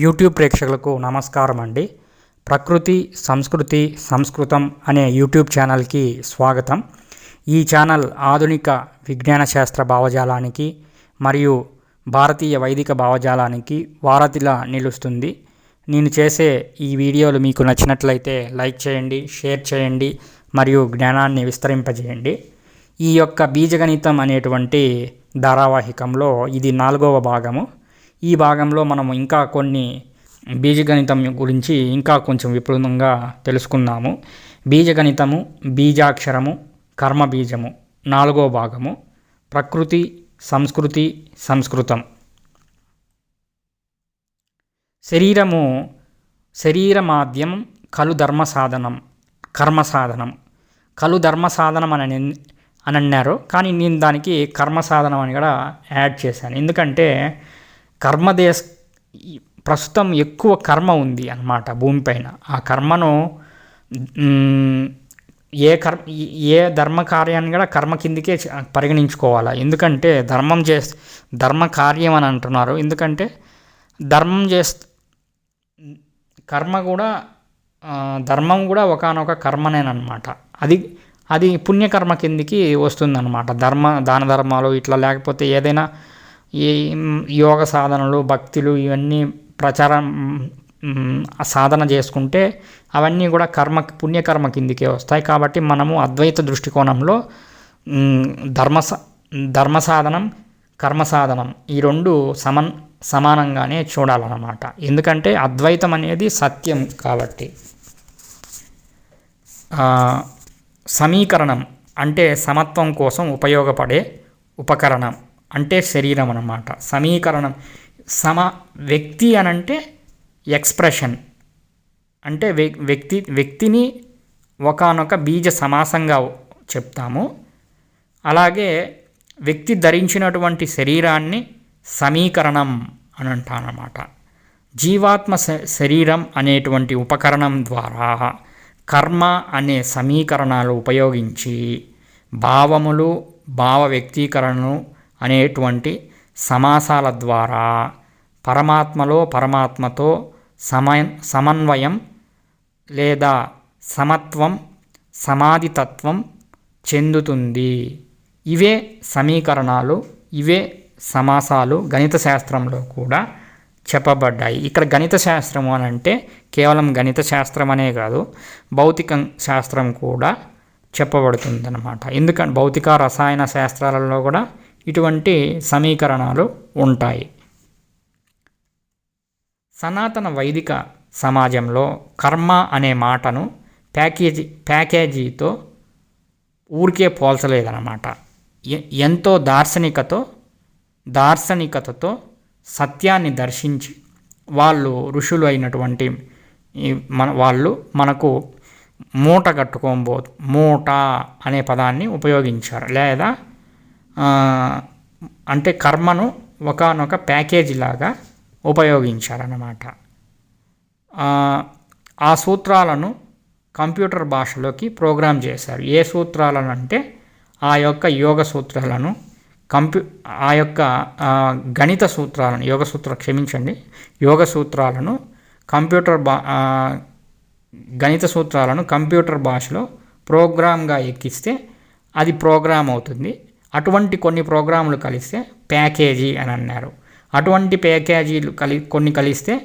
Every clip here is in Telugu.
యూట్యూబ్ ప్రేక్షకులకు నమస్కారం అండి. ప్రకృతి సంస్కృతి సంస్కృతం అనే యూట్యూబ్ ఛానల్కి స్వాగతం. ఈ ఛానల్ ఆధునిక విజ్ఞాన శాస్త్ర భావజాలానికి మరియు భారతీయ వైదిక భావజాలానికి వారధిలా నిలుస్తుంది. నేను చేసే ఈ వీడియోలు మీకు నచ్చినట్లయితే లైక్ చేయండి షేర్ చేయండి మరియు జ్ఞానాన్ని విస్తరింపజేయండి. ఈ యొక్క బీజగణితం అనేటువంటి ధారావాహికంలో ఇది నాలుగవ భాగము. ఈ భాగంలో మనము ఇంకా కొన్ని బీజగణితం గురించి ఇంకా కొంచెం విపులంగా తెలుసుకుందాము. బీజగణితము బీజాక్షరము కర్మ బీజము నాలుగో భాగము ప్రకృతి సంస్కృతి సంస్కృతం. శరీరము శరీరమాద్యం కలు ధర్మ సాధనం కర్మ సాధనం కలు ధర్మ సాధనం అని అని అన్నారు కానీ నేను దానికి కర్మ సాధనం అని కూడా యాడ్ చేశాను. ఎందుకంటే కర్మదేశ ప్రస్తుతం ఎక్కువ కర్మ ఉంది అన్నమాట భూమిపైన ఆ కర్మను ఏ కర్మ ఏ ధర్మ కార్యాన్ని కూడా కర్మ కిందికే పరిగణించుకోవాలా పరిగణించుకోవాలి. ఎందుకంటే ధర్మం చే ధర్మ కార్యం అని అంటున్నారు. ఎందుకంటే ధర్మం చేస్తే కర్మ కూడా ధర్మం కూడా ఒకనొక కర్మనేనమాట అది అది పుణ్యకర్మ కిందికి వస్తుందన్నమాట. ధర్మ దాన ధర్మాలు ఇట్లా లేకపోతే ఏదైనా ఈ యోగ సాధనలు భక్తులు ఇవన్నీ ప్రచారం సాధన చేసుకుంటే అవన్నీ కూడా కర్మ పుణ్యకర్మ కిందికే వస్తాయి. కాబట్టి మనము అద్వైత దృష్టికోణంలో ధర్మ ధర్మ సాధనం కర్మ సాధనం ఈ రెండు సమన్ సమానంగానే చూడాలన్నమాట. ఎందుకంటే అద్వైతం అనేది సత్యం కాబట్టి. సమీకరణం అంటే సమత్వం కోసం ఉపయోగపడే ఉపకరణం. అంటే శరీరం అన్నమాట. సమీకరణం. సమ వ్యక్తి అనంటే ఎక్స్ప్రెషన్. అంటే వ్యక్తి వ్యక్తిని ఒకానొక బీజ సమాసంగా చెప్తాము. అలాగే వ్యక్తి ధరించినటువంటి శరీరాన్ని సమీకరణం అని అంటానమాట జీవాత్మ శ- శరీరం అనేటువంటి ఉపకరణం ద్వారా కర్మ అనే సమీకరణాలు ఉపయోగించి భావములు భావ వ్యక్తీకరణను అనేటువంటి సమాసాల ద్వారా పరమాత్మలో పరమాత్మతో సమయ సమన్వయం లేదా సమత్వం సమాధితత్వం చెందుతుంది. ఇవే సమీకరణాలు ఇవే సమాసాలు గణిత శాస్త్రంలో కూడా చెప్పబడ్డాయి. ఇక్కడ గణిత శాస్త్రం అని అంటే కేవలం గణిత శాస్త్రం అనే కాదు భౌతిక శాస్త్రం కూడా చెప్పబడుతుందన్నమాట. ఎందుకంటే భౌతిక రసాయన శాస్త్రాలలో కూడా ఇటువంటి సమీకరణాలు ఉంటాయి. సనాతన వైదిక సమాజంలో కర్మ అనే మాటను ప్యాకేజీ ప్యాకేజీతో ఊరికే పోల్చలేదన్నమాట. ఎంతో దార్శనికతో దార్శనికతతో సత్యాన్ని దర్శించి వాళ్ళు ఋషులు అయినటువంటి మన వాళ్ళు మనకు మూట కట్టుకోబో మూట అనే పదాన్ని ఉపయోగించారు. లేదా అంటే కర్మను ఒకనొక ప్యాకేజీ లాగా ఉపయోగించారన్నమాట. ఆ, ఆ సూత్రాలను కంప్యూటర్ భాషలోకి ప్రోగ్రామ్ చేశారు. ఏ సూత్రాలను అంటే ఆ యొక్క యోగ సూత్రాలను కంప్యూ ఆ యొక్క గణిత సూత్రాలను యోగ సూత్ర క్షమించండి యోగ సూత్రాలను కంప్యూటర్ భా గణిత సూత్రాలను కంప్యూటర్ భాషలో ప్రోగ్రామ్గా ఎక్కిస్తే అది ప్రోగ్రామ్ అవుతుంది. అటువంటి కొన్ని ప్రోగ్రాములు కలిస్తే ప్యాకేజీ అని అన్నారు. అటువంటి ప్యాకేజీలు కలి కొన్ని కలిస్తే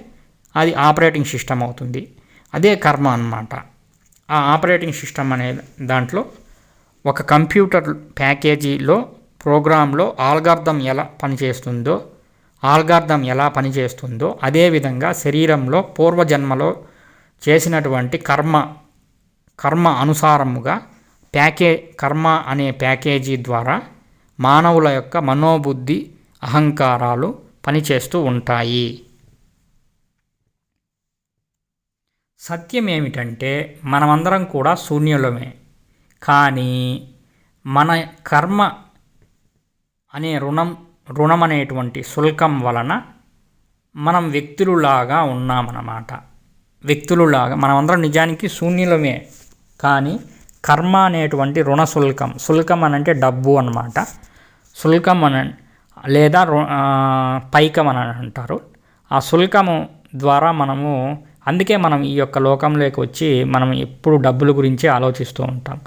అది ఆపరేటింగ్ సిస్టమ్ అవుతుంది. అదే కర్మ అన్నమాట. ఆ ఆపరేటింగ్ సిస్టమ్ అనే దాంట్లో ఒక కంప్యూటర్ ప్యాకేజీలో ప్రోగ్రాంలో ఆల్గార్థం ఎలా పనిచేస్తుందో ఆల్గార్థం ఎలా పనిచేస్తుందో అదేవిధంగా శరీరంలో పూర్వజన్మలో చేసినటువంటి కర్మ కర్మ అనుసారముగా ప్యాకే కర్మ అనే ప్యాకేజీ ద్వారా మానవుల యొక్క మనోబుద్ధి అహంకారాలు పనిచేస్తూ ఉంటాయి. సత్యం ఏమిటంటే మనమందరం కూడా శూన్యులమే. కానీ మన కర్మ అనే రుణం రుణం అనేటువంటి శుల్కం వలన మనం వ్యక్తులులాగా ఉన్నామన్నమాట. వ్యక్తులులాగా మనమందరం నిజానికి శూన్యులమే. కానీ కర్మ అనేటువంటి రుణ శుల్కం. శుల్కం అని అంటే డబ్బు అనమాట శుల్కం అని లేదా పైకం అని అంటారు. ఆ శుల్కము ద్వారా మనము అందుకే మనం ఈ యొక్క లోకంలోకి వచ్చి మనం ఎప్పుడు డబ్బుల గురించి ఆలోచిస్తూ ఉంటాం.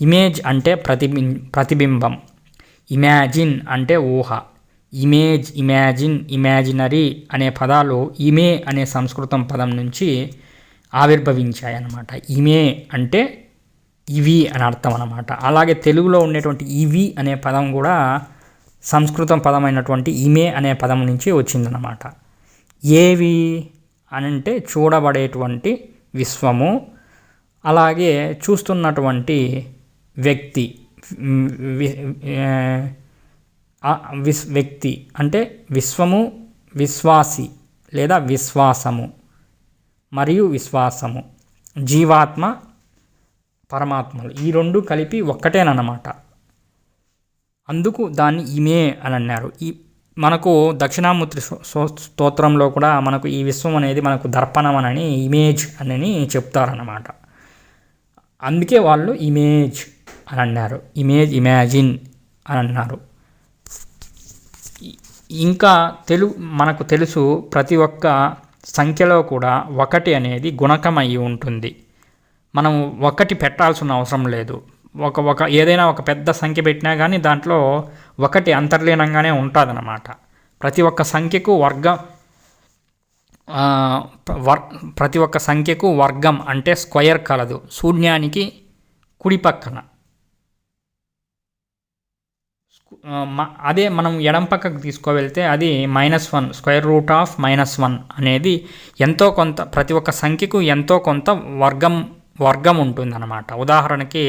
ఇమేజ్ అంటే ప్రతిబిం ప్రతిబింబం. ఇమాజిన్ అంటే ఊహ. ఇమేజ్ ఇమాజిన్ ఇమాజినరీ అనే పదాలు ఇమే అనే సంస్కృతం పదం నుంచి ఆవిర్భవించాయి అన్నమాట ఇమే అంటే ఇవి అని అర్థం అనమాట అలాగే తెలుగులో ఉండేటువంటి ఇవి అనే పదం కూడా సంస్కృతం పదమైనటువంటి ఇమే అనే పదం నుంచి వచ్చిందనమాట ఏవి అనంటే చూడబడేటువంటి విశ్వము అలాగే చూస్తున్నటువంటి వ్యక్తి విస్ వ్యక్తి అంటే విశ్వము విశ్వాసి లేదా విశ్వాసము మరియు విశ్వాసము జీవాత్మ పరమాత్మలు. ఈ రెండు కలిపి ఒక్కటేనన్నమాట. అందుకు దాన్ని ఇమే అని అన్నారు ఈ మనకు దక్షిణామూర్తి స్తోత్రంలో కూడా మనకు ఈ విశ్వం అనేది మనకు దర్పణం అని ఇమేజ్ అని చెప్తారన్నమాట. అందుకే వాళ్ళు ఇమేజ్ అని అన్నారు ఇమేజ్ ఇమాజిన్ అని అన్నారు ఇంకా తెలుగు మనకు తెలుసు ప్రతి ఒక్క సంఖ్యలో కూడా ఒకటి అనేది గుణకం అయి ఉంటుంది. మనం ఒకటి పెట్టాల్సిన అవసరం లేదు. ఒక ఒక ఏదైనా ఒక పెద్ద సంఖ్య పెట్టినా కానీ దాంట్లో ఒకటి అంతర్లీనంగానే ఉంటుందన్నమాట. ప్రతి ఒక్క సంఖ్యకు వర్గం వర్ ప్రతి ఒక్క సంఖ్యకు వర్గం అంటే స్క్వయర్ కలదు. శూన్యానికి కుడి పక్కన. అదే మనం ఎడం పక్కకు తీసుకువెళ్తే అది minus one square root of minus one అనేది ఎంతో కొంత ప్రతి ఒక్క సంఖ్యకు ఎంతో కొంత వర్గం వర్గం ఉంటుందన్నమాట. ఉదాహరణకి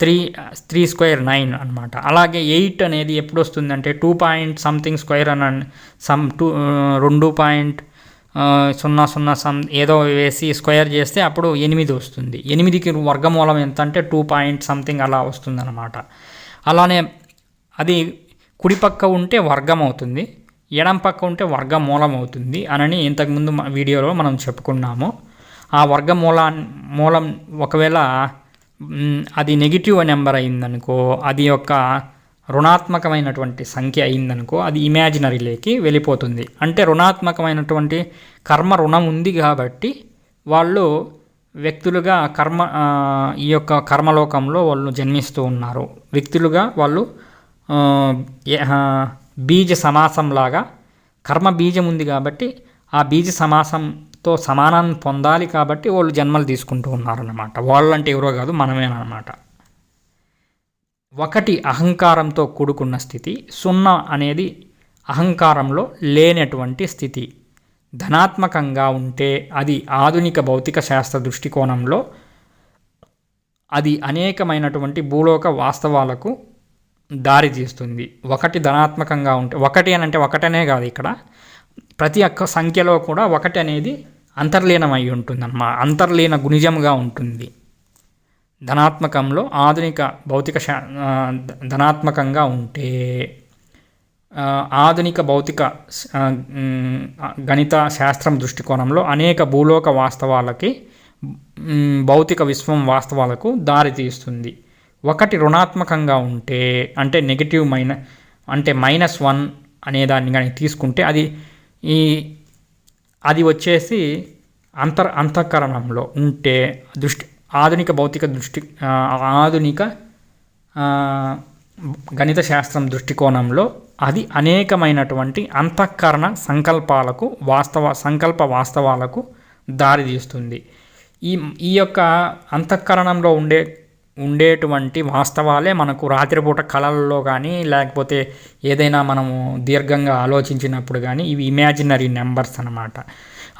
త్రీ త్రీ స్క్వేర్ నైన్ అనమాట అలాగే ఎయిట్ అనేది ఎప్పుడు వస్తుందంటే టూ పాయింట్ సంథింగ్ స్క్వేర్ అని సమ్ టూ రెండు పాయింట్ సున్నా సున్నా సమ్ ఏదో వేసి స్క్వేర్ చేస్తే అప్పుడు ఎనిమిది వస్తుంది. ఎనిమిదికి వర్గమూలం ఎంత అంటే టూ పాయింట్ సంథింగ్ అలా వస్తుందన్నమాట. అలానే అది కుడిపక్క ఉంటే వర్గం అవుతుంది ఎడం పక్క ఉంటే వర్గమూలం అవుతుంది అనని ఇంతకుముందు వీడియోలో మనం చెప్పుకున్నాము. ఆ వర్గమూలా మూలం ఒకవేళ అది నెగిటివ్ నెంబర్ అయిందనుకో అది యొక్క రుణాత్మకమైనటువంటి సంఖ్య అయిందనుకో అది ఇమాజినరీలోకి వెళ్ళిపోతుంది. అంటే రుణాత్మకమైనటువంటి కర్మ రుణం ఉంది కాబట్టి వాళ్ళు వ్యక్తులుగా కర్మ ఈ యొక్క కర్మలోకంలో వాళ్ళు జన్మిస్తూ ఉన్నారు. వ్యక్తులుగా వాళ్ళు బీజ సమాసంలాగా కర్మ బీజం ఉంది కాబట్టి ఆ బీజ సమాసం తో సమానాన్ని పొందాలి కాబట్టి వాళ్ళు జన్మలు తీసుకుంటూ ఉన్నారన్నమాట. వాళ్ళంటే ఎవరో కాదు మనమేనమాట ఒకటి అహంకారంతో కూడుకున్న స్థితి సున్నా అనేది అహంకారంలో లేనటువంటి స్థితి. ధనాత్మకంగా ఉంటే అది ఆధునిక భౌతిక శాస్త్ర దృష్టికోణంలో అది అనేకమైనటువంటి భూలోక వాస్తవాలకు దారి తీస్తుంది ఒకటి ధనాత్మకంగా ఉంటే ఒకటి అని అంటే ఒకటనే కాదు ఇక్కడ. ప్రతి ఒక్క సంఖ్యలో కూడా ఒకటి అనేది అంతర్లీనమై ఉంటుందన్నమా అంతర్లీన గుణిజముగా ఉంటుంది. ధనాత్మకంలో ఆధునిక భౌతిక శా ధనాత్మకంగా ఉంటే ఆధునిక భౌతిక గణిత శాస్త్రం దృష్టికోణంలో అనేక భూలోక వాస్తవాలకి భౌతిక విశ్వం వాస్తవాలకు దారితీస్తుంది ఒకటి రుణాత్మకంగా ఉంటే అంటే నెగిటివ్ మైన అంటే మైనస్ వన్ అనేదాన్ని కానీ తీసుకుంటే అది ఈ అది వచ్చేసి అంతర్ అంతఃకరణంలో ఉంటే దృష్టి ఆధునిక భౌతిక దృష్టి ఆధునిక గణిత శాస్త్రం దృష్టికోణంలో అది అనేకమైనటువంటి అంతఃకరణ సంకల్పాలకు వాస్తవ సంకల్ప వాస్తవాలకు దారితీస్తుంది. ఈ ఈ యొక్క అంతఃకరణంలో ఉండే ఉండేటువంటి వాస్తవాలే మనకు రాత్రిపూట కళల్లో కానీ లేకపోతే ఏదైనా మనము దీర్ఘంగా ఆలోచించినప్పుడు కానీ ఇవి ఇమాజినరీ నెంబర్స్ అన్నమాట.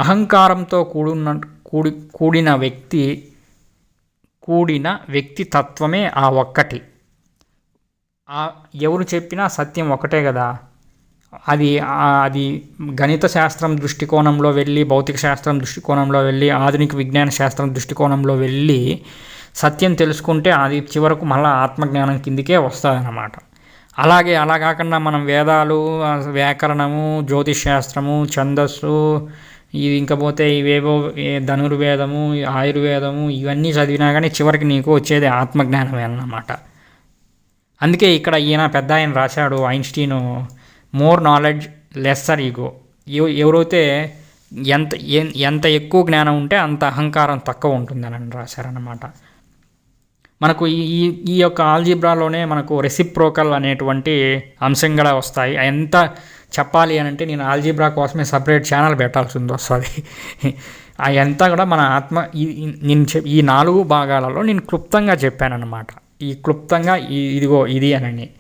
అహంకారంతో కూడిన కూడి కూడిన వ్యక్తి కూడిన వ్యక్తి తత్వమే ఆ ఒక్కటి. ఆ ఎవరు చెప్పినా సత్యం ఒకటే కదా? అది అది గణిత శాస్త్రం దృష్టికోణంలో వెళ్ళి భౌతిక శాస్త్రం దృష్టికోణంలో వెళ్ళి ఆధునిక విజ్ఞాన శాస్త్రం దృష్టికోణంలో వెళ్ళి సత్యం తెలుసుకుంటే అది చివరకు మళ్ళీ ఆత్మజ్ఞానం కిందికే వస్తుందన్నమాట. అలాగే అలా కాకుండా మనం వేదాలు వ్యాకరణము జ్యోతిష్ శాస్త్రము ఛందస్సు ఇది ఇంకపోతే ఇవేవో ధనుర్వేదము ఆయుర్వేదము ఇవన్నీ చదివినా కానీ చివరికి నీకు వచ్చేది ఆత్మజ్ఞానమే అన్నమాట. అందుకే ఇక్కడ ఈయన పెద్ద ఆయన రాశాడు Einstein more knowledge lesser ego. ఎవరైతే ఎంత ఎంత ఎక్కువ జ్ఞానం ఉంటే అంత అహంకారం తక్కువ ఉంటుందని రాశారన్నమాట. మనకు ఈ ఈ- యొక్క ఆల్జీబ్రాలోనే మనకు రెసిప్రోకల్ అనేటువంటి అంశం కూడా వస్తాయి. ఎంత చెప్పాలి అని అంటే నేను ఆల్జీబ్రా కోసమే సపరేట్ ఛానల్ పెట్టాల్సి వస్తుంది. అదంతా కూడా మన ఆత్మ ఈ- నేను చెప్ ఈ నాలుగు భాగాలలో నేను క్లుప్తంగా చెప్పానన్నమాట. ఈ క్లుప్తంగా ఇదిగో ఇది అనని.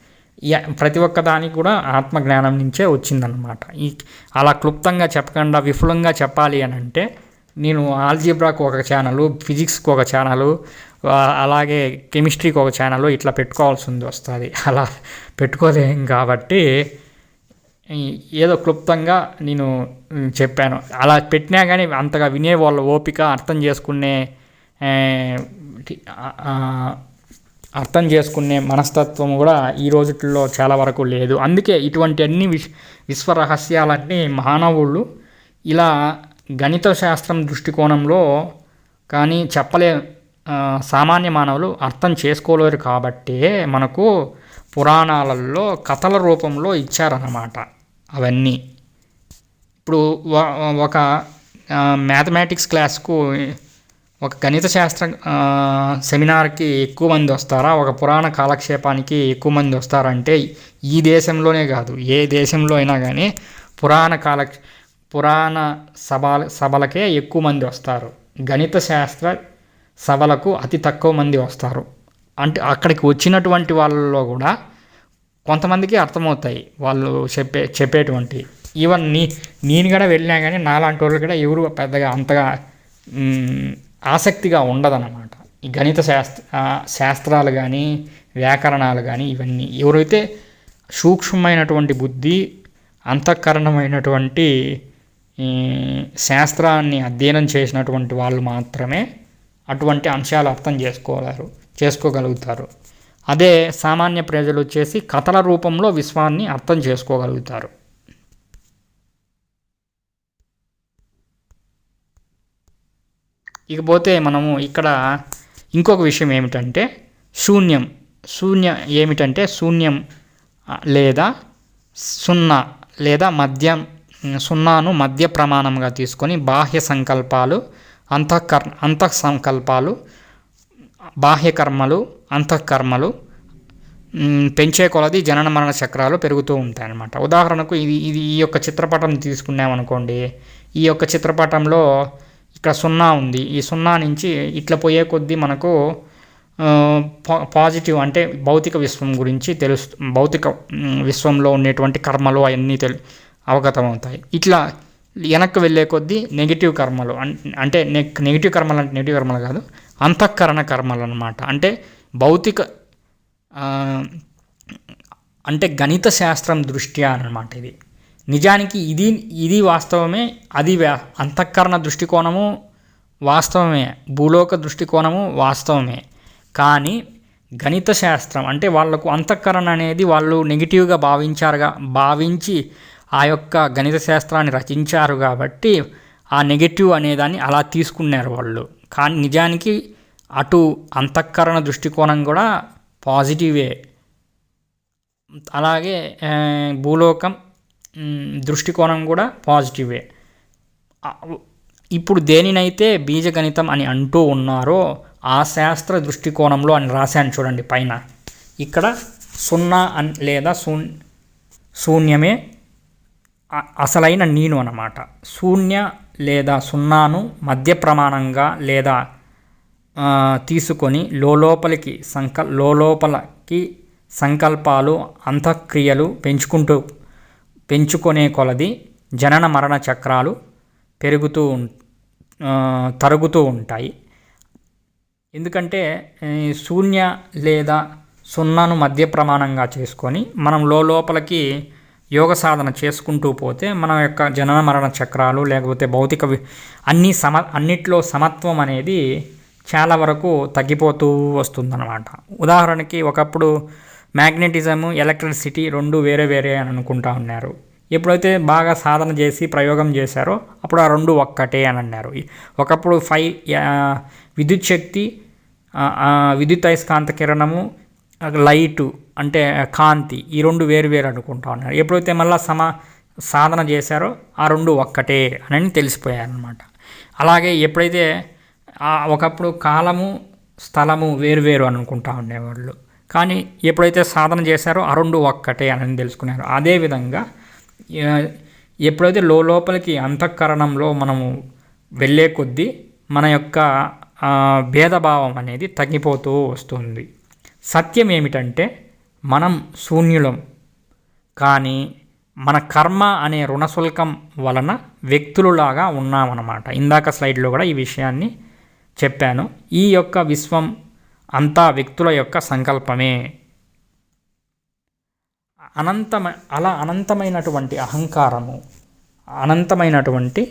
ప్రతి ఒక్క దానికి కూడా ఆత్మ జ్ఞానం నుంచే వచ్చిందనమాట ఈ అలా క్లుప్తంగా చెప్పకుండా విఫలంగా చెప్పాలి అని అంటే నేను ఆల్జీబ్రాకు ఒక ఛానల్ ఫిజిక్స్కి ఒక ఛానల్ అలాగే కెమిస్ట్రీకి ఒక ఛానల్ ఇట్లా పెట్టుకోవాల్సి వస్తుంది. అలా పెట్టుకోలేం కాబట్టి ఏదో క్లుప్తంగా నేను చెప్పాను. అలా పెట్టినా కానీ అంతగా వినే వాళ్ళ ఓపిక అర్థం చేసుకునే అర్థం చేసుకునే మనస్తత్వం కూడా ఈ రోజుల్లో చాలా వరకు లేదు. అందుకే ఇటువంటి అన్ని విశ్ విశ్వ రహస్యాలన్నీ మానవుళ్ళు ఇలా గణిత శాస్త్రం దృష్టికోణంలో కానీ చెప్పలే సామాన్య మానవులు అర్థం చేసుకోలేరు కాబట్టే మనకు పురాణాలలో కథల రూపంలో ఇచ్చారన్నమాట అవన్నీ. ఇప్పుడు ఒక మ్యాథమెటిక్స్ క్లాస్కు ఒక గణిత శాస్త్ర సెమినార్కి ఎక్కువ మంది వస్తారా? ఒక పురాణ కాలక్షేపానికి ఎక్కువ మంది వస్తారంటే ఈ దేశంలోనే కాదు ఏ దేశంలో అయినా కానీ పురాణ కాల పురాణ సభల సభలకే ఎక్కువ మంది వస్తారు. గణిత శాస్త్ర సభలకు అతి తక్కువ మంది వస్తారు. అంటే అక్కడికి వచ్చినటువంటి వాళ్ళలో కూడా కొంతమందికి అర్థమవుతాయి వాళ్ళు చెప్పే చెప్పేటువంటి. ఈవెన్ నీ నేను కూడా వెళ్ళినా కానీ నాలాంటి వాళ్ళు కూడా ఎవరు పెద్దగా అంతగా ఆసక్తిగా ఉండదన్నమాట. ఈ గణిత శాస్త్ర శాస్త్రాలు కానీ వ్యాకరణాలు కానీ ఇవన్నీ. ఎవరైతే సూక్ష్మమైనటువంటి బుద్ధి అంతఃకరణమైనటువంటి శాస్త్రాన్ని అధ్యయనం చేసినటువంటి వాళ్ళు మాత్రమే అటువంటి అంశాలు అర్థం చేసుకోగలరు చేసుకోగలుగుతారు. అదే సామాన్య ప్రజలు వచ్చేసి కథల రూపంలో విశ్వాన్ని అర్థం చేసుకోగలుగుతారు. ఇకపోతే మనము ఇక్కడ ఇంకొక విషయం ఏమిటంటే శూన్యం. శూన్య ఏమిటంటే శూన్యం లేదా సున్నా లేదా మద్యం సున్నాను మధ్య ప్రమాణంగా తీసుకొని బాహ్య సంకల్పాలు అంతఃకర్ అంతః సంకల్పాలు బాహ్య కర్మలు అంతఃకర్మలు పెంచే కొలది జనన మరణ చక్రాలు పెరుగుతూ ఉంటాయన్నమాట. ఉదాహరణకు ఇది ఇది ఈ యొక్క చిత్రపటం తీసుకున్నామనుకోండి ఈ యొక్క చిత్రపటంలో ఇక్కడ సున్నా ఉంది. ఈ సున్నా నుంచి ఇట్లా పోయే కొద్దీ మనకు పా- పాజిటివ్ అంటే భౌతిక విశ్వం గురించి తెలుస్తు భౌతిక విశ్వంలో ఉండేటువంటి కర్మలు అవన్నీ తెలు అవగతమవుతాయి. ఇట్లా వెనక్కి వెళ్ళే కొద్దీ నెగిటివ్ కర్మలు అంటే నెగిటివ్ కర్మలు అంటే నెగిటివ్ కర్మలు కాదు అంతఃకరణ కర్మలు అనమాట అంటే భౌతిక అంటే గణిత శాస్త్రం దృష్ట్యా అన్నమాట ఇది. నిజానికి ఇది ఇది వాస్తవమే అది అంతఃకరణ దృష్టికోణము వాస్తవమే భూలోక దృష్టికోణము వాస్తవమే. కానీ గణిత శాస్త్రం అంటే వాళ్ళకు అంతఃకరణ అనేది వాళ్ళు నెగిటివ్గా భావించారుగా భావించి ఆ యొక్క గణిత శాస్త్రాన్ని రచించారు కాబట్టి ఆ నెగిటివ్ అనేదాన్ని అలా తీసుకున్నారు వాళ్ళు. కానీ నిజానికి అటు అంతఃకరణ దృష్టికోణం కూడా పాజిటివే. అలాగే భూలోకం దృష్టికోణం కూడా పాజిటివే. ఇప్పుడు దేనినైతే బీజగణితం అని అంటూ ఉన్నారో ఆ శాస్త్ర దృష్టికోణంలో అని రాశాను చూడండి పైన. ఇక్కడ సున్నా అన్ లేదా శూన్ శూన్యమే అసలైన నేను అన్నమాట. శూన్య లేదా సున్నాను మధ్య ప్రమాణంగా లేదా తీసుకొని లోపలికి సంక లోపలకి సంకల్పాలు అంతఃక్రియలు పెంచుకుంటూ పెంచుకునే కొలది జనన మరణ చక్రాలు పెరుగుతూ ఉం- తరుగుతూ ఉంటాయి. ఎందుకంటే శూన్య లేదా సున్నాను మధ్య ప్రమాణంగా చేసుకొని మనం లోపలికి యోగ సాధన చేసుకుంటూ పోతే మన యొక్క జనన మరణ చక్రాలు లేకపోతే భౌతిక అన్ని సమ అన్నిట్లో సమత్వం అనేది చాలా వరకు తగ్గిపోతూ వస్తుందన్నమాట. ఉదాహరణకి ఒకప్పుడు మ్యాగ్నెటిజము ఎలక్ట్రిసిటీ రెండు వేరే వేరే అని అనుకుంటా ఉన్నారు. ఎప్పుడైతే బాగా సాధన చేసి ప్రయోగం చేశారో అప్పుడు ఆ రెండు ఒక్కటే అని అన్నారు. ఒకప్పుడు ఫైవ్ విద్యుత్ శక్తి విద్యుత్ అయస్కాంత కిరణము లైటు అంటే కాంతి ఈ రెండు వేరు వేరు అనుకుంటా ఉన్నారు. ఎప్పుడైతే మళ్ళీ సమ సాధన చేశారో ఆ రెండు ఒక్కటే అని తెలిసిపోయారనమాట అలాగే ఎప్పుడైతే ఒకప్పుడు కాలము స్థలము వేరు వేరు అనుకుంటా ఉండేవాళ్ళు. కానీ ఎప్పుడైతే సాధన చేశారో ఆ రెండు ఒక్కటే అని తెలుసుకున్నారు. అదేవిధంగా ఎప్పుడైతే లోపలికి అంతఃకరణంలో మనము వెళ్ళే కొద్దీ మన యొక్క భేదభావం అనేది తగ్గిపోతూ వస్తుంది. సత్యం ఏమిటంటే మనం శూన్యులం కానీ మన కర్మ అనే రుణశుల్కం వలన వ్యక్తులులాగా ఉన్నామన్నమాట. ఇందాక స్లైడ్లో కూడా ఈ విషయాన్ని చెప్పాను. ఈ యొక్క విశ్వం అంతా వ్యక్తుల యొక్క సంకల్పమే. అనంతమ అలా అనంతమైనటువంటి అహంకారము అనంతమైనటువంటి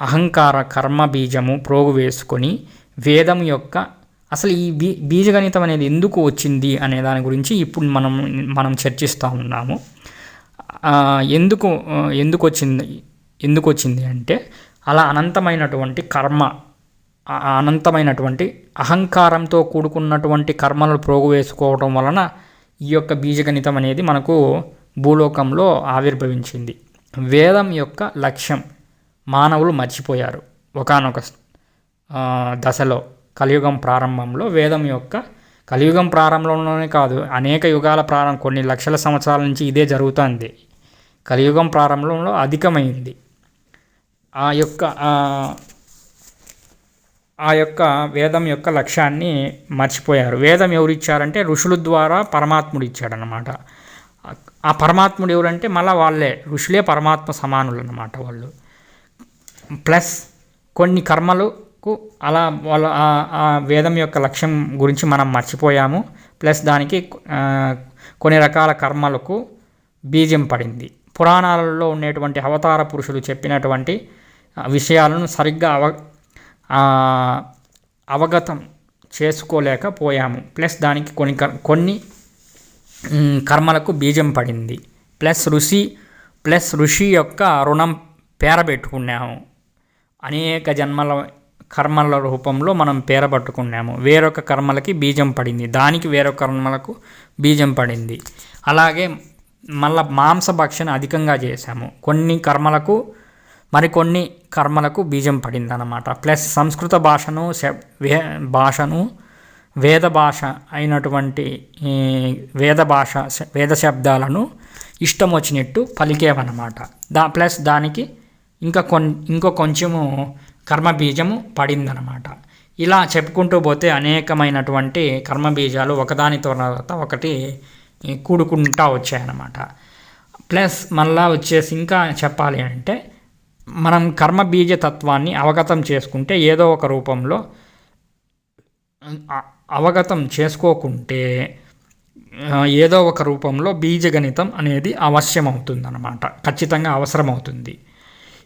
అహంకార కర్మ బీజము ప్రోగు వేసుకొని వేదం యొక్క అసలు ఈ బీ బీజగణితం అనేది ఎందుకు వచ్చింది అనే దాని గురించి ఇప్పుడు మనం మనం చర్చిస్తూ ఉన్నాము. ఎందుకు ఎందుకు వచ్చింది ఎందుకు వచ్చింది అంటే అలా అనంతమైనటువంటి కర్మ అనంతమైనటువంటి అహంకారంతో కూడుకున్నటువంటి కర్మలు ప్రోగు వేసుకోవడం వలన ఈ యొక్క బీజగణితం అనేది మనకు భూలోకంలో ఆవిర్భవించింది. వేదం యొక్క లక్ష్యం మానవులు మర్చిపోయారు. ఒకానొక దశలో కలియుగం ప్రారంభంలో వేదం యొక్క కలియుగం ప్రారంభంలోనే కాదు అనేక యుగాల ప్రారంభం కొన్ని లక్షల సంవత్సరాల నుంచి ఇదే జరుగుతుంది. కలియుగం ప్రారంభంలో అధికమైంది. ఆ యొక్క ఆ, యొక్క వేదం యొక్క లక్ష్యాన్ని మర్చిపోయారు. వేదం ఎవరు ఇచ్చారంటే ఋషుల ద్వారా పరమాత్ముడు ఇచ్చాడనమాట ఆ పరమాత్ముడు ఎవరంటే మళ్ళీ వాళ్ళే. ఋషులే పరమాత్మ సమానులు అనమాట వాళ్ళు. ప్లస్ కొన్ని కర్మలకు అలా వాళ్ళ ఆ- వేదం యొక్క లక్ష్యం గురించి మనం మర్చిపోయాము. ప్లస్ దానికి కొన్ని రకాల కర్మలకు బీజం పడింది. పురాణాలలో ఉండేటువంటి అవతార పురుషులు చెప్పినటువంటి విషయాలను సరిగ్గా అవ అవగతం చేసుకోలేకపోయాము ప్లస్ దానికి కొన్ని కర్- కొన్ని కర్మలకు బీజం పడింది. ప్లస్ ఋషి ప్లస్ ఋషి యొక్క రుణం పేరబెట్టుకున్నాము. అనేక జన్మల కర్మల రూపంలో మనం పేరబట్టుకున్నాము. వేరొక కర్మలకి బీజం పడింది. దానికి వేరొక కర్మలకు బీజం పడింది. అలాగే మళ్ళా మాంసభక్షణ అధికంగా చేశాము. కొన్ని కర్మలకు మరికొన్ని కర్మలకు బీజం పడిందనమాట ప్లస్ సంస్కృత భాషను వే భాషను వేద భాష అయినటువంటి వేద భాష వేద శబ్దాలను ఇష్టం వచ్చినట్టు పలికేవన్నమాట. దా ప్లస్ దానికి ఇంకా కొన్ ఇంకో కొంచెము కర్మ బీజము పడిందనమాట ఇలా చెప్పుకుంటూ పోతే అనేకమైనటువంటి కర్మ బీజాలు ఒకదాని తర్వాత ఒకటి కూడుకుంటా వచ్చాయన్నమాట. ప్లస్ మళ్ళా వచ్చేసి ఇంకా చెప్పాలి అంటే మనం కర్మ బీజ తత్వాన్ని అవగతం చేసుకుంటే ఏదో ఒక రూపంలో అవగతం చేసుకోకుంటే ఏదో ఒక రూపంలో బీజగణితం అనేది అవశ్యమవుతుందన్నమాట. ఖచ్చితంగా అవసరమవుతుంది.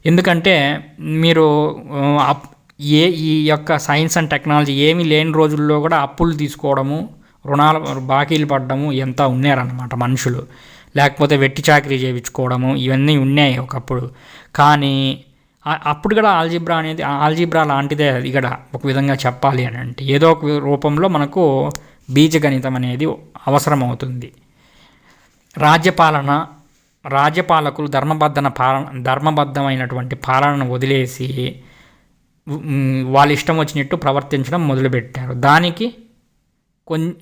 ఎందుకంటే మీరు అప్- ఏ ఈ యొక్క సైన్స్ అండ్ టెక్నాలజీ ఏమీ లేని రోజుల్లో కూడా అప్పులు తీసుకోవడము రుణాలు బాకీలు పడ్డము ఎంత ఉన్నారన్నమాట మనుషులు. లేకపోతే వెట్టి చాకరీ చేయించుకోవడము ఇవన్నీ ఉన్నాయి ఒకప్పుడు. కానీ అప్పుడు కూడా ఆల్జిబ్రా అనేది ఆల్జిబ్రా లాంటిదే అది ఒక విధంగా చెప్పాలి అని అంటే. ఏదో ఒక రూపంలో మనకు బీజగణితం అనేది అవసరమవుతుంది. రాజ్యపాలన రాజ్యపాలకులు ధర్మబద్ధన పాలన ధర్మబద్ధమైనటువంటి పాలనను వదిలేసి వాళ్ళ ఇష్టం వచ్చినట్టు ప్రవర్తించడం మొదలుపెట్టారు. దానికి కొన్ని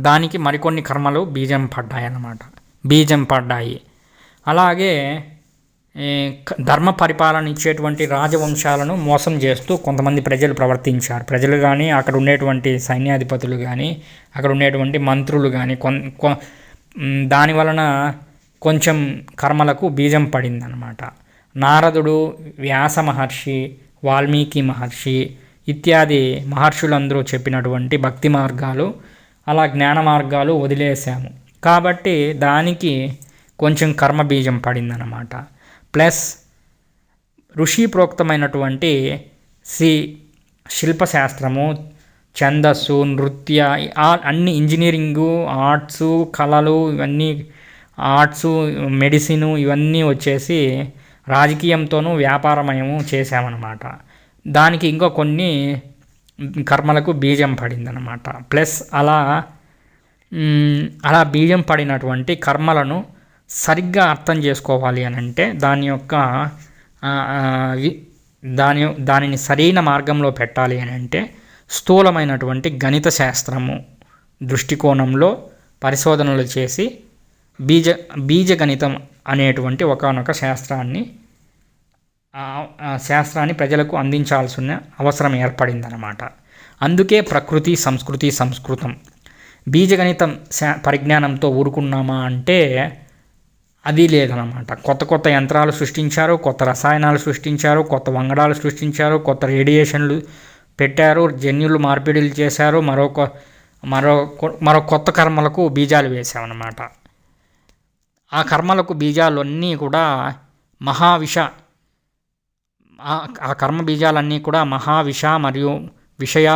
దానికి మరికొన్ని కర్మలు బీజం పడ్డాయి అన్నమాట బీజం పడ్డాయి. అలాగే ధర్మ పరిపాలన ఇచ్చేటువంటి రాజవంశాలను మోసం చేస్తూ కొంతమంది ప్రజలు ప్రవర్తించారు. ప్రజలు కానీ అక్కడ ఉండేటువంటి సైన్యాధిపతులు కానీ అక్కడ ఉండేటువంటి మంత్రులు కానీ కొన్ కొ- దాని వలన కొంచెం కర్మలకు బీజం పడిందనమాట నారదుడు వ్యాస మహర్షి వాల్మీకి మహర్షి ఇత్యాది మహర్షులందరూ చెప్పినటువంటి భక్తి మార్గాలు అలా జ్ఞాన మార్గాలు వదిలేశాము. కాబట్టి దానికి కొంచెం కర్మ బీజం పడిందనమాట ప్లస్ ఋషి ప్రోక్తమైనటువంటి సి శిల్పశాస్త్రము ఛందస్సు నృత్య అన్ని ఇంజనీరింగు ఆర్ట్సు కళలు ఇవన్నీ ఆర్ట్సు మెడిసిన్ ఇవన్నీ వచ్చేసి రాజకీయంతోనూ వ్యాపారమయము చేశామన్నమాట. దానికి ఇంకో కొన్ని కర్మలకు బీజం పడిందనమాట ప్లస్ అలా అలా బీజం పడినటువంటి కర్మలను సరిగ్గా అర్థం చేసుకోవాలి అని అంటే దాని యొక్క దాని దానిని సరైన మార్గంలో పెట్టాలి అని అంటే స్థూలమైనటువంటి గణిత శాస్త్రము దృష్టికోణంలో పరిశోధనలు చేసి బీజ బీజగణితం అనేటువంటి ఒకనొక శాస్త్రాన్ని శాస్త్రాన్ని ప్రజలకు అందించాల్సిన అవసరం ఏర్పడిందనమాట అందుకే ప్రకృతి సంస్కృతి సంస్కృతం. బీజగణితం శా పరిజ్ఞానంతో ఊరుకున్నామా అంటే అది లేదనమాట కొత్త కొత్త యంత్రాలు సృష్టించారు కొత్త రసాయనాలు సృష్టించారు కొత్త వంగడాలు సృష్టించారు కొత్త రేడియేషన్లు పెట్టారు జన్యులు మార్పిడిలు చేశారు మరొక మరో మరో కొత్త కర్మలకు బీజాలు వేసామన్నమాట ఆ కర్మలకు బీజాలు అన్నీ కూడా మహావిష ఆ కర్మ బీజాలన్నీ కూడా మహావిష మరియు విషయ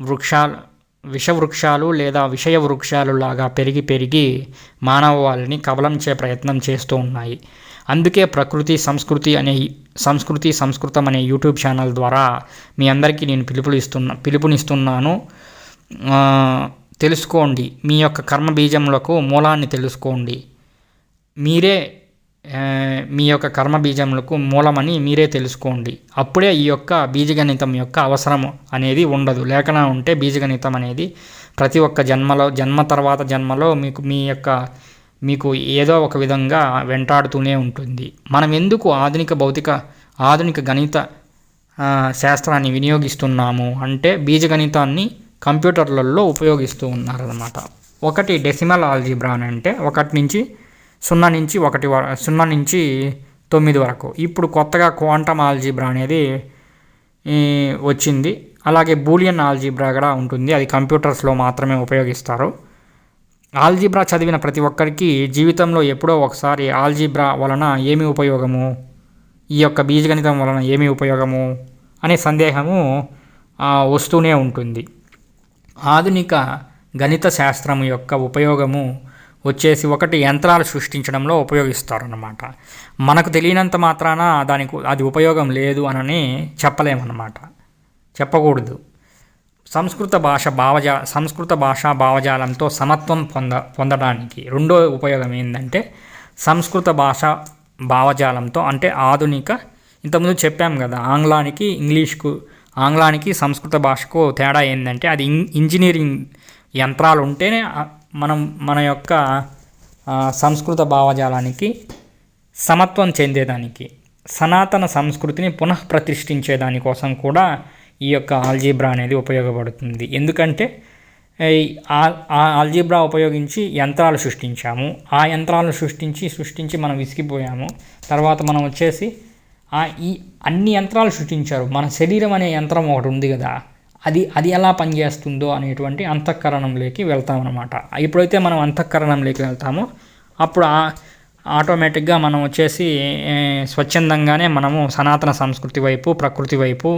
వృక్షాలు విషవృక్షాలు లేదా విషయ వృక్షాలు లాగా పెరిగి పెరిగి మానవ వాళ్ళని కబలంచే ప్రయత్నం చేస్తూ ఉన్నాయి. అందుకే ప్రకృతి సంస్కృతి అనే సంస్కృతి సంస్కృతం అనే యూట్యూబ్ ఛానల్ ద్వారా మీ అందరికీ నేను పిలుపులు ఇస్తున్నా పిలుపునిస్తున్నాను తెలుసుకోండి. మీ యొక్క కర్మ బీజములకు మూలాన్ని తెలుసుకోండి. మీరే మీ యొక్క కర్మ బీజములకు మూలమని మీరే తెలుసుకోండి. అప్పుడే ఈ యొక్క బీజగణితం యొక్క అవసరం అనేది ఉండదు. లేకనా ఉంటే బీజగణితం అనేది ప్రతి ఒక్క జన్మలో జన్మ తర్వాత జన్మలో మీకు మీ యొక్క మీకు ఏదో ఒక విధంగా వెంటాడుతూనే ఉంటుంది. మనం ఎందుకు ఆధునిక భౌతిక ఆధునిక గణిత శాస్త్రాన్ని వినియోగిస్తున్నాము అంటే బీజగణితాన్ని కంప్యూటర్లలో ఉపయోగిస్తూ ఉన్నారనమాట ఒకటి డెసిమల్ ఆల్జీబ్రా అని అంటే ఒకటి నుంచి సున్నా నుంచి ఒకటి వర సున్నా నుంచి తొమ్మిది వరకు. ఇప్పుడు కొత్తగా క్వాంటమ్ ఆల్జీబ్రా అనేది వచ్చింది. అలాగే బూలియన్ ఆల్జీబ్రా కూడా ఉంటుంది. అది కంప్యూటర్స్లో మాత్రమే ఉపయోగిస్తారు. ఆల్జీబ్రా చదివిన ప్రతి ఒక్కరికి జీవితంలో ఎప్పుడో ఒకసారి ఆల్జీబ్రా వలన ఏమి ఉపయోగము? ఈ యొక్క బీజగణితం వలన ఏమి ఉపయోగము? అనే సందేహము వస్తూనే ఉంటుంది. ఆధునిక గణిత శాస్త్రం యొక్క ఉపయోగము వచ్చేసి ఒకటి యంత్రాలు సృష్టించడంలో ఉపయోగిస్తారన్నమాట. మనకు తెలియనంత మాత్రాన దానికి అది ఉపయోగం లేదు అనని చెప్పలేమన్నమాట. చెప్పకూడదు. సంస్కృత భాష భావజా సంస్కృత భాషా భావజాలంతో సమత్వం పొంద పొందడానికి రెండో ఉపయోగం ఏంటంటే సంస్కృత భాష భావజాలంతో అంటే ఆధునిక ఇంతకుముందు చెప్పాం కదా ఆంగ్లానికి ఇంగ్లీష్కు ఆంగ్లానికి సంస్కృత భాషకు తేడా ఏంటంటే అది ఇంజనీరింగ్ యంత్రాలు ఉంటేనే మనం మన యొక్క సంస్కృత భావజాలానికి సమత్వం చెందేదానికి సనాతన సంస్కృతిని పునః ప్రతిష్ఠించే దానికోసం కూడా ఈ యొక్క ఆల్జీబ్రా అనేది ఉపయోగపడుతుంది. ఎందుకంటే ఆ- ఆ ఆల్జీబ్రా ఉపయోగించి యంత్రాలు సృష్టించాము. ఆ యంత్రాలను సృష్టించి సృష్టించి మనం విసిగిపోయాము. తర్వాత మనం వచ్చేసి ఆ ఈ అన్ని యంత్రాలు సృష్టించారు. మన శరీరం అనే యంత్రం ఒకటి ఉంది కదా. అది అది ఎలా పనిచేస్తుందో అనేటువంటి అంతఃకరణంలోకి వెళ్తామన్నమాట. ఎప్పుడైతే మనం అంతఃకరణంలోకి వెళ్తామో అప్పుడు ఆటోమేటిక్గా మనం వచ్చేసి స్వచ్ఛందంగానే మనము సనాతన సంస్కృతి వైపు ప్రకృతి వైపు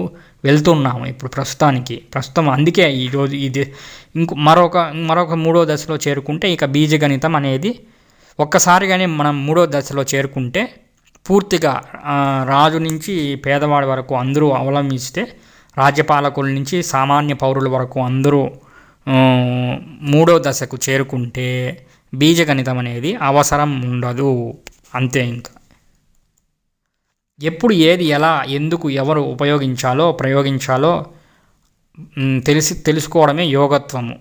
వెళ్తున్నాము ఇప్పుడు ప్రస్తుతానికి. ప్రస్తుతం అందుకే ఈరోజు ఇది ఇంకో మరొక మరొక మూడో దశలో చేరుకుంటే ఇక బీజగణితం అనేది ఒక్కసారిగానే మనం మూడో దశలో చేరుకుంటే పూర్తిగా రాజు నుంచి పేదవాడి వరకు అందరూ అవలంబిస్తే రాజ్యపాలకుల నుంచి సామాన్య పౌరుల వరకు అందరూ మూడో దశకు చేరుకుంటే బీజగణితం అనేది అవసరం ఉండదు. అంతే ఇంకా. ఎప్పుడు ఏది ఎలా ఎందుకు ఎవరు ఉపయోగించాలో ప్రయోగించాలో తెలిసి తెలుసుకోవడమే యోగత్వము.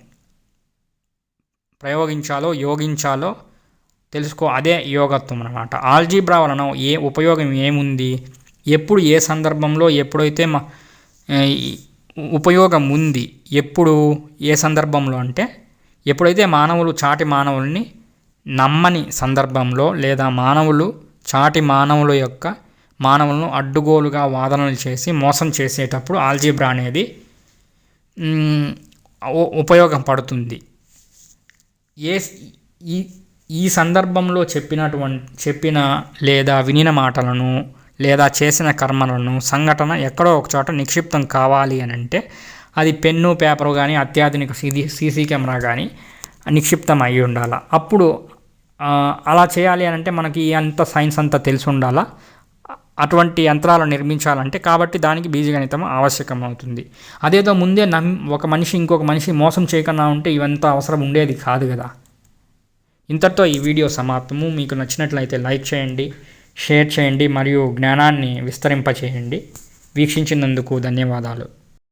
ప్రయోగించాలో యోగించాలో తెలుసుకో అదే యోగత్వం అనమాట ఆల్జీబ్రా వలన ఏ ఉపయోగం ఏముంది? ఎప్పుడు ఏ సందర్భంలో ఎప్పుడైతే మా ఉపయోగం ఉంది. ఎప్పుడు ఏ సందర్భంలో అంటే ఎప్పుడైతే మానవులు చాటి మానవుల్ని నమ్మని సందర్భంలో లేదా మానవులు చాటి మానవుల యొక్క మానవులను అడ్డుగోలుగా వాదనలు చేసి మోసం చేసేటప్పుడు ఆల్జీబ్రా అనేది ఉపయోగపడుతుంది ఉపయోగం పడుతుంది. ఏ ఈ ఈ సందర్భంలో చెప్పినటువంటి చెప్పిన లేదా వినిన మాటలను లేదా చేసిన కర్మలను సంఘటన ఎక్కడో ఒక చోట నిక్షిప్తం కావాలి అని అంటే అది పెన్ను పేపరు కానీ అత్యాధునిక సీసీ సీసీ కెమెరా కానీ నిక్షిప్తం అయి ఉండాల. అప్పుడు అలా చేయాలి అని అంటే మనకి అంత సైన్స్ అంతా తెలిసి ఉండాలా. అటువంటి యంత్రాలు నిర్మించాలంటే కాబట్టి దానికి బీజగణితం ఆవశ్యకం అవుతుంది. అదేదో ముందే నమ్ ఒక మనిషి ఇంకొక మనిషి మోసం చేయకుండా ఉంటే ఇవంతా అవసరం ఉండేది కాదు కదా. ఇంతటితో ఈ వీడియో సమాప్తము. మీకు నచ్చినట్లయితే లైక్ చేయండి. షేర్ చేయండి మరియు జ్ఞానాన్ని విస్తరింపచేయండి. వీక్షించినందుకు ధన్యవాదాలు.